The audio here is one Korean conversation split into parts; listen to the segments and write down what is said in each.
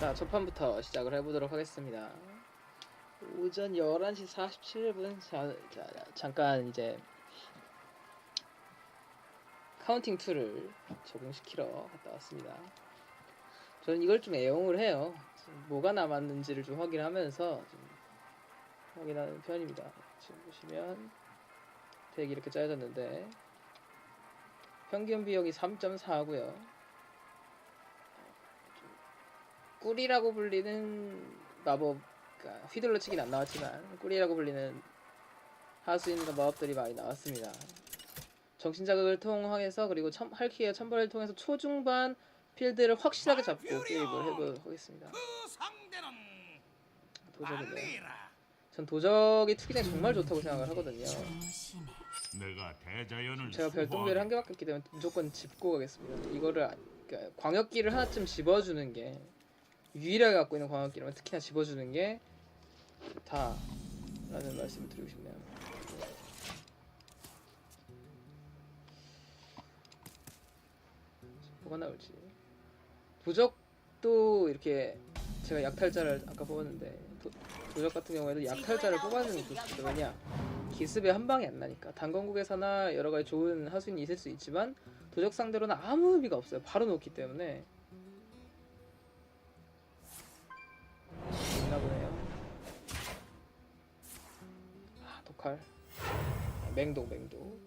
자, 첫 판부터 시작을 해보도록 하겠습니다. 오전 11시 47분. 자, 자, 자, 잠깐 이제 카운팅 툴을 적용시키러 갔다 왔습니다. 저는 이걸 좀 애용을 해요. 지금 뭐가 남았는지를 좀 확인하면서 좀 확인하는 편입니다. 지금 보시면 덱이 이렇게 짜여졌는데 평균 비용이 3.4고요. 꿀이라고 불리는 마법, 그러니까 휘둘러치기는 안 나왔지만 꿀이라고 불리는 하수인과 마법들이 많이 나왔습니다. 정신 자극을 통해서 그리고 첨, 할퀴의 첨벌을 통해서 초중반 필드를 확실하게 잡고 게임을 해보도록 하겠습니다. 그 도적이네요. 전 도적이 투기장 정말 좋다고 생각을 하거든요. 내가 대자연을 제가 별똥별을 한 개밖에 없기 때문에 무조건 짚고 가겠습니다. 이거를 아- 그러니까 광역기를 하나쯤 집어주는 게 유일하게 갖고 있는 광역기라면 특히나 집어주는 게 다라는 말씀을 드리고 싶네요. 뭐가 나올지. 도적도 이렇게 제가 약탈자를 아까 뽑았는데 도, 도적 같은 경우에도 약탈자를 뽑아주는 도적이 왜냐? 기습에 한 방이 안 나니까. 단건국에서나 여러 가지 좋은 하수인이 있을 수 있지만 도적 상대로는 아무 의미가 없어요. 바로 놓기 때문에 있나 보네요. 아 독칼 아, 맹독 맹독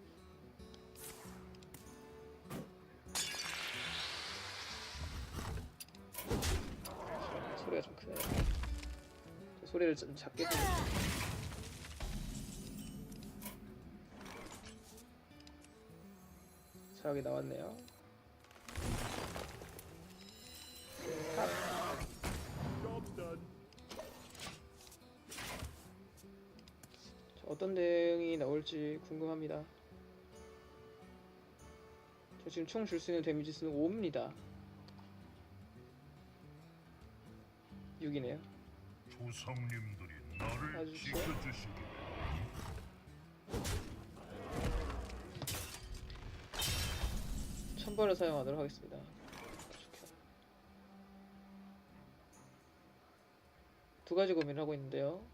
소리가 좀 크네요. 저 소리를 좀 작게 좀 자 여기 나왔네요. 어떤 대응이 나올지 궁금합니다. 저 지금 총 줄 수 있는 데미지 수는 5입니다. 6이네요. 조상님들이 나를 봐주시죠. 지켜주시기를. 천벌을 사용하도록 하겠습니다. 두 가지 고민을 하고 있는데요.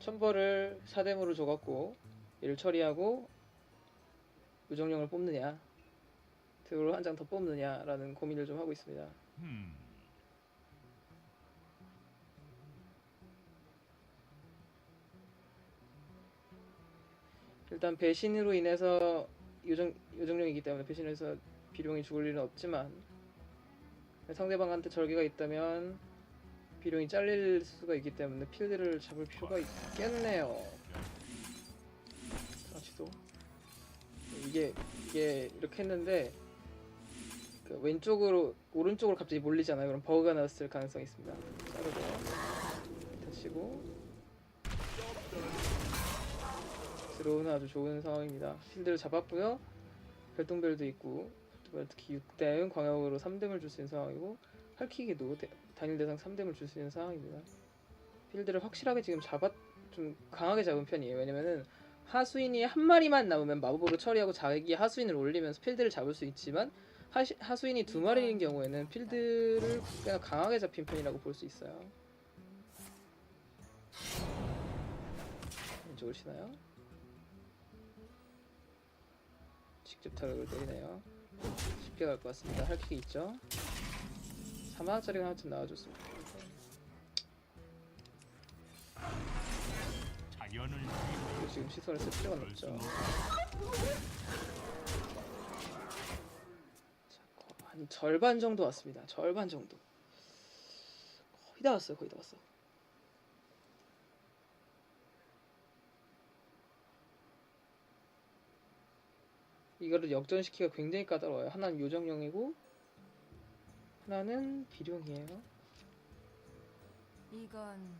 천벌을 사대무로 줘갖고 이를 처리하고 유정령을 뽑느냐, 드로를 한장 더 뽑느냐라는 고민을 좀 하고 있습니다. 음, 일단 배신으로 인해서 요정 요정령이기 때문에 배신해서 비룡이 죽을 일은 없지만 상대방한테 절개가 있다면 비룡이 잘릴 수가 있기 때문에 필드를 잡을 필요가 있겠네요. 다시도 이게 이게 이렇게 했는데 그 왼쪽으로 오른쪽으로 갑자기 몰리잖아요. 그럼 버그가 났을 가능성이 있습니다. 자르고 다치고 들어오는 아주 좋은 상황입니다. 필드를 잡았고요. 별똥별도 있고 특히 6댐 광역으로 3댐을 줄 수 있는 상황이고 할킥에도 대- 단일 대상 3댐을 줄 수 있는 상황입니다. 필드를 확실하게 지금 잡았 좀 강하게 잡은 편이에요. 왜냐면은 하수인이 한 마리만 남으면 마법으로 처리하고 자기 하수인을 올리면서 필드를 잡을 수 있지만 하시, 하수인이 두 마리인 경우에는 필드를 꽤나 강하게 잡힌 편이라고 볼 수 있어요. 왼쪽을 치나요? 직접 타격을 때리네요. 쉽게 갈 것 같습니다. 할킥이 있죠? 3만원짜리가 하나쯤 나와줬으면 좋겠는데. 지금 시선을 쓸 필요가 없죠. 자, 거- 한 절반 정도 왔습니다. 절반 정도. 거의 다 왔어요. 거의 다 왔어. 이거를 역전시키기가 굉장히 까다로워요. 하나는 요정령이고 하나는 비룡이에요. 이건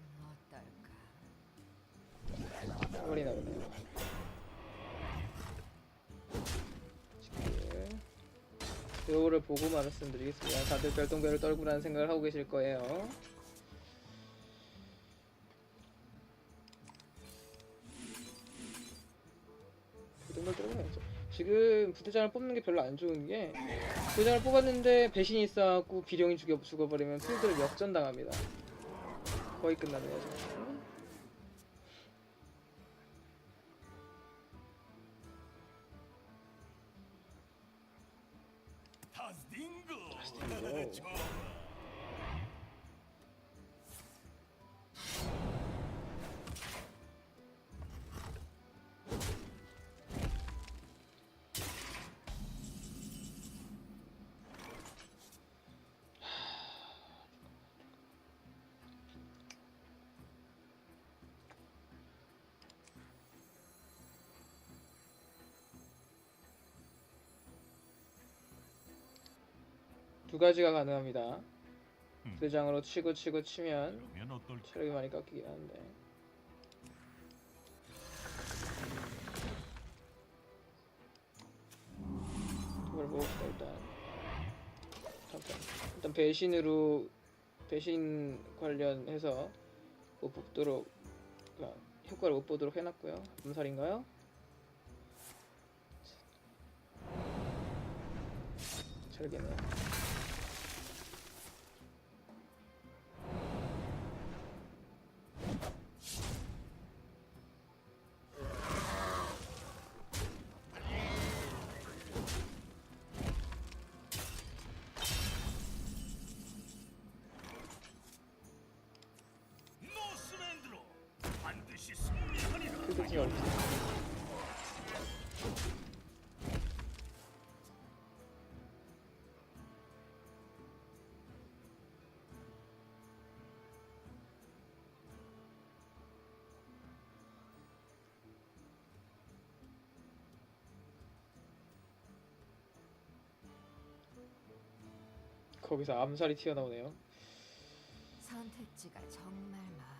어떨까? 머리 나오네요. 스킬. 요거를 보고 말씀드리겠습니다. 다들 별똥별을 떨구라는 생각을 하고 계실 거예요. 별똥별 떨구야죠. 지금 부대장을 뽑는 게 별로 안 좋은 게 부대장을 뽑았는데 배신이 있어갖고 비령이 죽여 죽어버리면 필드를 역전당합니다. 거의 끝나네요 지금. 다스딩고. 오. 두 가지가 가능합니다. 음. 부대장으로 치고 치고 치면 그러면 어떨지. 체력이 많이 깎이긴 하는데 이걸 먹읍시다 일단 잠깐 일단 배신으로 배신 관련해서 못 뽑도록 아, 효과를 못 보도록 해놨고요 암살인가요? 체력이네 노 어렵다 거기서 암살이 튀어나오네요. 선택지가 정말 많아.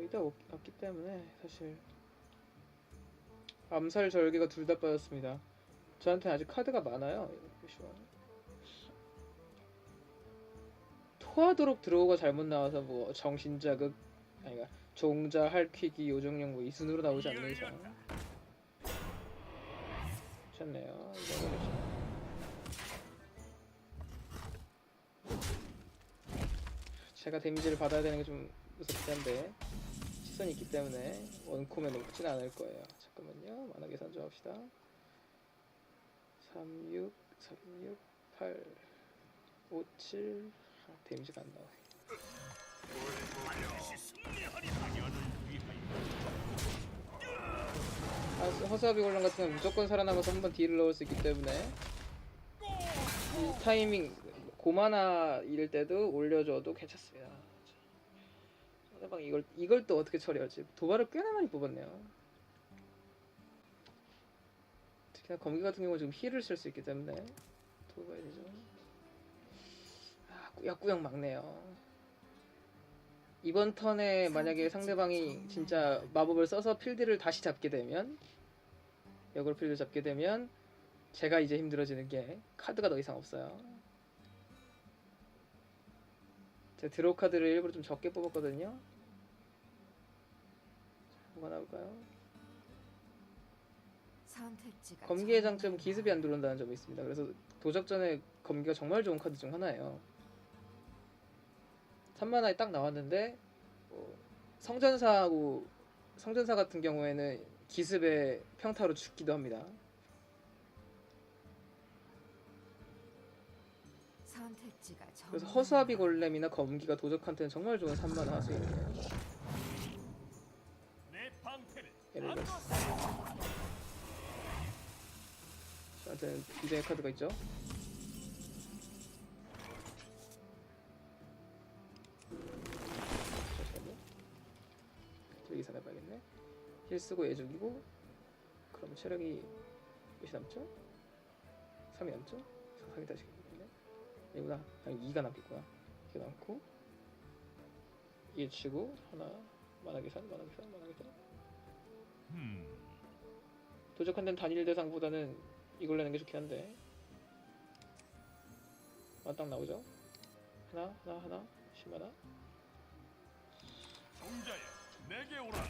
거의 다 없- 없기 때문에 사실 암살 절개가 둘 다 빠졌습니다. 저한테 아직 카드가 많아요. 토하도록 들어오가 잘못 나와서 뭐 정신자극 아니가 종자 할퀴기 요정령 뭐 이 순으로 나오지 않는 이상 괜찮네요. 제가 데미지를 받아야 되는 게 좀 무섭긴 한데 시선이 있기 때문에 원콤에 높진 않을 거예요. 잠깐만요. 만화 계산 좀 합시다. 36, 36, 8, 5, 7. 아, 데미지가 안 위하여. 아, 허수아비 골렘 같은 경우는 무조건 살아남아서 한번 딜을 넣을 수 있기 때문에 이 타이밍 고마나 일 때도 올려줘도 괜찮습니다. 상대방 이걸 이걸 또 어떻게 처리하지? 도발을 꽤나 많이 뽑았네요. 특히나 검기 같은 경우 지금 힐을 쓸 수 있기 때문에 도봐야 되죠. 아, 꾸역꾸역 막네요. 이번 턴에 만약에 상대방이 진짜 마법을 써서 필드를 다시 잡게 되면 역으로 필드 잡게 되면 제가 이제 힘들어지는 게 카드가 더 이상 없어요. 제가 드로우 카드를 일부러 좀 적게 뽑았거든요. 뭐가 나올까요? 선택지가 검기의 정말 장점 기습이 안 들어온다는 점이 있습니다. 그래서 도적 전에 검기가 정말 좋은 카드 중 하나예요. 3만화에 딱 나왔는데 뭐 성전사하고 성전사 같은 경우에는 기습의 평타로 죽기도 합니다. 선택지가 그래서 허수아비 골렘이나 검기가 도적한테는 정말 좋은 3만화 하수인이에요. 예를 들어 저한테는 이정의 카드가 있죠. 잠시만요. 저 여기서 해봐야겠네. 힐 쓰고 얘 죽이고 그럼 체력이 몇이 남죠? 3이 남죠? 3이 다시 있네. 얘보다 아니 2가 남겠구나. 이게 남고 얘 치고 하나 만화 계산 만화 계산 만화 계산 음. 도적한 데는 단일 대상보다는 이걸 내는 게 좋긴 한데 아, 딱 나오죠? 하나, 하나, 하나, 10만원 종자야, 내게 오라.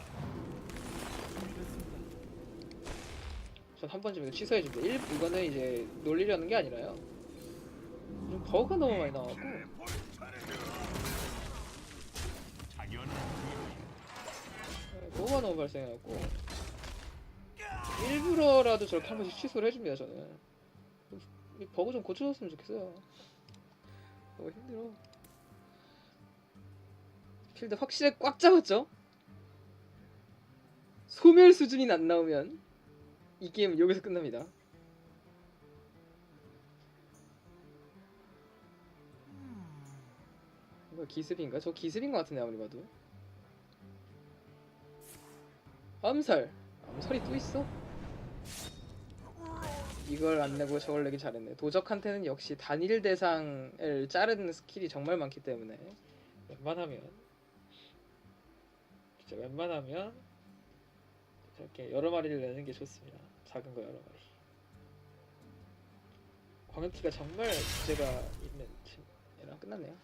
전 한 번쯤 이거 취소해 줍니다. 일 이거는 이제 놀리려는 게 아니라요. 좀 버그가 너무 많이 나왔고 위하여 네, 버그가 너무 발생해갖고 일부러라도 저렇게 한 번씩 취소를 해줍니다. 저는 이 버그 좀 고쳐줬으면 좋겠어요. 너무 힘들어. 필드 확실히 꽉 잡았죠? 소멸 수준이 안 나오면 이 게임은 여기서 끝납니다. 이거 기습인가? 저 기습인 것 같은데 아무리 봐도. 암살. 암살이 또 있어? 이걸 안 내고 저걸 내기 잘했네. 도적한테는 역시 단일 대상을 자르는 스킬이 정말 많기 때문에 웬만하면 진짜 웬만하면 저렇게 여러 마리를 내는 게 좋습니다. 작은 거 여러 마리. 광역기가 정말 문제가 있는 팀이랑 끝났네요.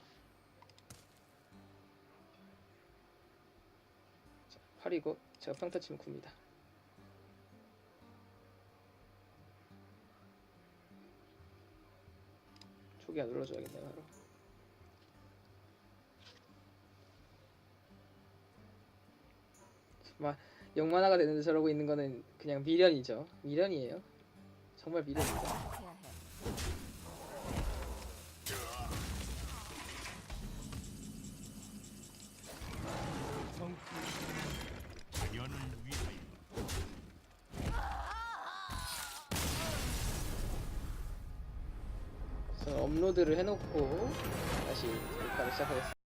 자, 8이고 제가 평타 치면 9입니다. 초기화 눌러줘야겠네요 바로. 정말 영만화가 되는데 저러고 있는 거는 그냥 미련이죠. 미련이에요. 정말 미련입니다. 저는 업로드를 해놓고 다시 녹화를 시작하겠습니다.